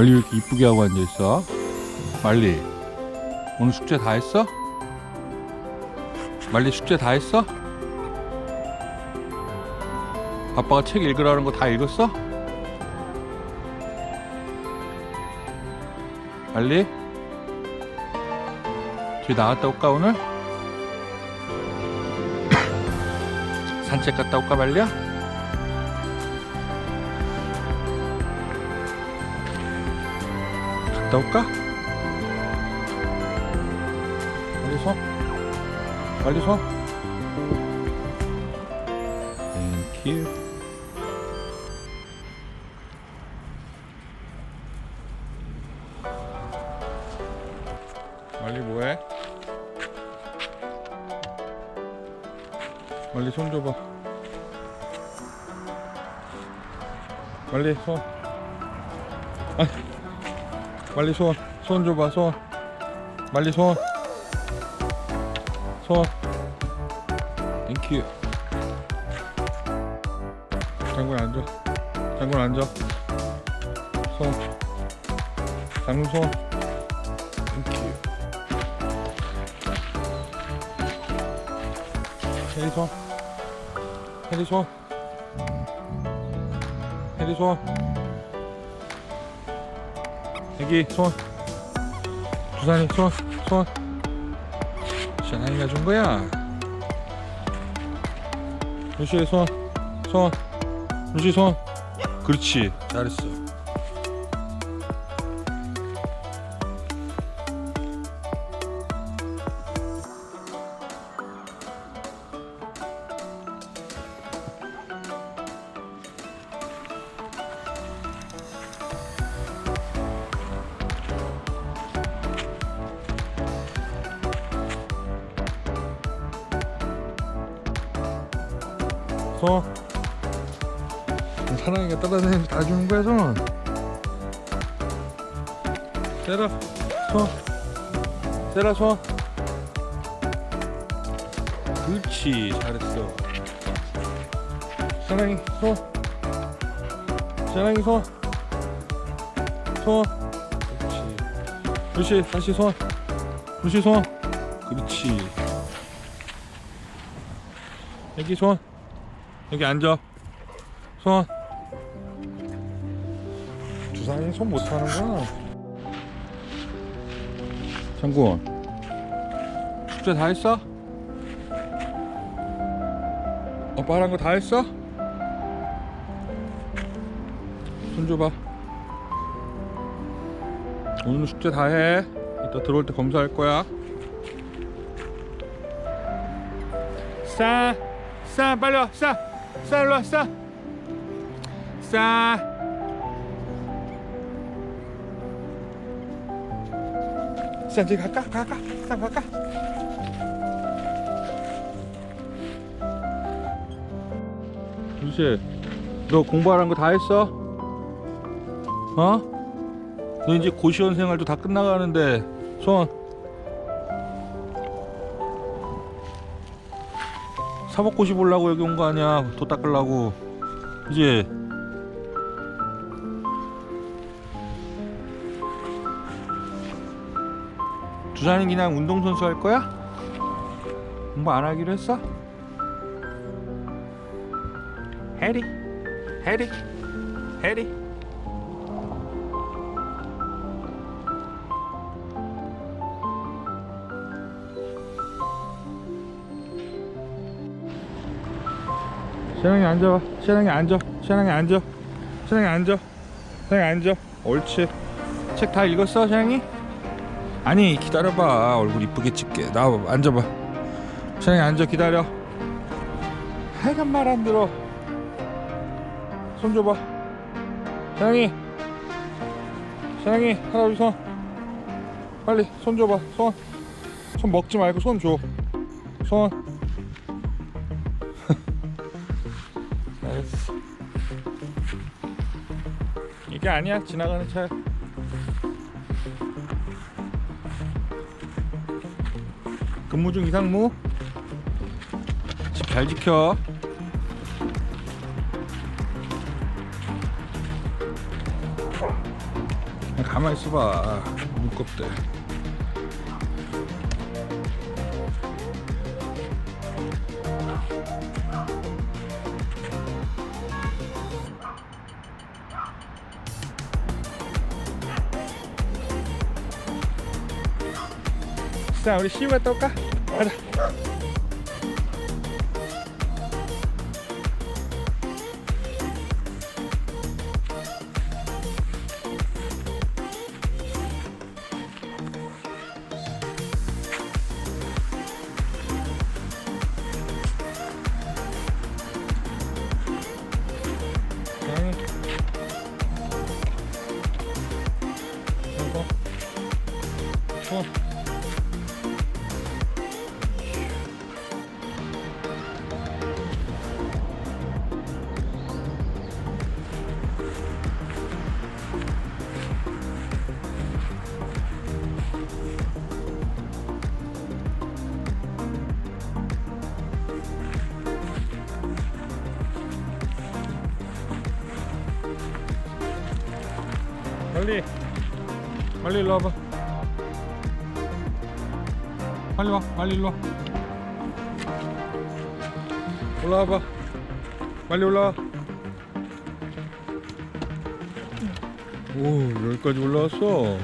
왜 이렇게 이쁘게 하고 앉아있어? 말리 오늘 숙제 다 했어? 말리 숙제 다 했어? 아빠가 책 읽으라는 거 다 읽었어? 말리? 뒤 나갔다 올까 오늘? 산책 갔다 올까 말리 갔다 올까? 빨리 손 빨리 손 땡큐 빨리 뭐해? 빨리 손 줘봐. 빨리 손 아, 빨리 손, 손 줘봐, 손. 빨리 손. 손. 땡큐. 장군 앉아. 장군 앉아. 손. 장군 손. 땡큐. 해리 손. 해리 손. 해리 손. 여기 손 주산이 손손 샤나이가 준 거야. 루시 손손 루시 손 그렇지. 잘했어 손 사랑이가 따라다니면서 다 주는 거야 손 세라 손 세라 손 그렇지 잘했어 사랑이 손 사랑이 손 손. 그렇지. 루시 다시 손. 루시 손. 그렇지. 여기 손. 여기 앉아. 손. 주사위 손 못하는 거야. 장군. 숙제 다 했어? 오빠 하는 거다 했어? 손 줘봐. 오늘 숙제 다 해. 이따 들어올 때 검사할 거야. 싸, 싸, 빨리 와, 싸, 싸, 일로 와, 싸, 싸. 싸, 이제 갈까? 갈까? 싸, 갈까? 유시, 너 공부하는 거 다 했어? 어? 너 이제 고시원 생활도 다 끝나가는데 손 사법고시 보려고 여기 온 거 아니야. 도 닦으려고. 이제. 주사는 그냥 운동선수 할 거야? 공부 안 하기로 했어? 해리. 해리. 해리 시원하게 앉아봐. 시원하게 앉아. 시원하게 앉아. 시원하게 앉아. 시원하게 앉아. 옳지. 책 다 읽었어, 시원하게? 아니, 기다려봐. 얼굴 이쁘게 찍게. 나와봐. 앉아봐. 시원하게 앉아. 기다려. 하여간 말 안 들어. 손 줘봐. 시원하게. 시원하게. 할아버지 손. 빨리 손 줘봐. 손. 손 먹지 말고 손 줘. 손. 이게 아니야 지나가는 차야. 근무 중 이상무. 집 잘 지켜. 가만히 있어봐 무겁대 자 우리 시우가 떠올 빨리. 빨리 일로 와봐. 빨리 와 빨리 일로 와. 올라와봐. 빨리 올라와. 오 여기까지 올라왔어